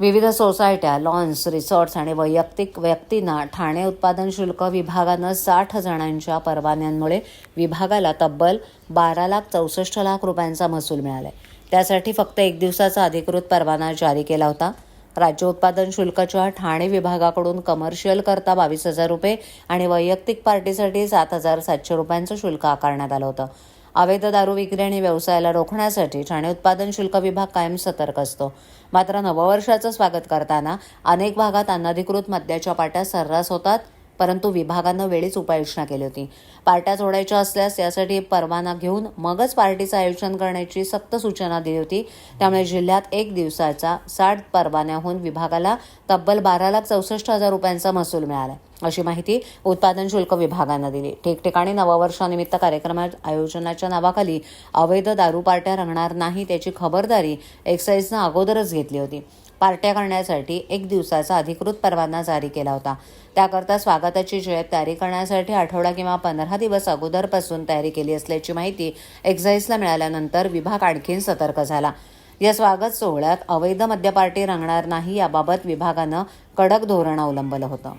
विविध सोसायट्या lawns resorts आणि वैयक्तिक व्यक्तींना ठाणे उत्पादन शुल्क विभागानं साठ जणांच्या परवान्यांमुळे विभागाला तब्बल बारा लाख चौसष्ट लाख रुपयांचा महसूल मिळालाय. त्यासाठी फक्त एक दिवसाचा अधिकृत परवाना जारी केला होता. राज्य उत्पादन शुल्काच्या ठाणे विभागाकडून कमर्शियल करता बावीस हजार रुपये आणि वैयक्तिक पार्टीसाठी सात हजार सातशे रुपयांचं शुल्क आकारण्यात आलं होतं. अवैध दारू विक्री आणि व्यवसायाला रोखण्यासाठी ठाणे उत्पादन शुल्क विभाग कायम सतर्क असतो. मात्र नववर्षाचं स्वागत करताना अनेक भागात अनधिकृत मद्याच्या पाट्या सर्रास होतात. परंतु विभागानं वेळीच उपाययोजना केली होती. पार्ट्या जोडायच्या असल्यास यासाठी परवाना घेऊन मगच पार्टीचं आयोजन करण्याची सक्त सूचना दिली होती. त्यामुळे जिल्ह्यात एक दिवसाचा साठ परवान्याहून विभागाला तब्बल बारा लाख चौसष्ट हजार रुपयांचा महसूल मिळाला अशी माहिती उत्पादन शुल्क विभागानं दिली. ठिकठिकाणी नववर्षानिमित्त कार्यक्रमात आयोजनाच्या नावाखाली अवैध दारू पार्ट्या रंगणार नाही त्याची खबरदारी एक्साईजनं अगोदरच घेतली होती. पार्ट्या करण्यासाठी एक दिवसाचा अधिकृत परवाना जारी केला होता. त्याकरता स्वागताची जय्यत तयारी करण्यासाठी आठवडा किंवा पंधरा दिवस अगोदरपासून तयारी केली असल्याची माहिती एक्साईजला मिळाल्यानंतर विभाग आणखीन सतर्क झाला. या स्वागत सोहळ्यात अवैध मद्यपार्टी रंगणार नाही याबाबत विभागानं कडक धोरण अवलंबलं होतं.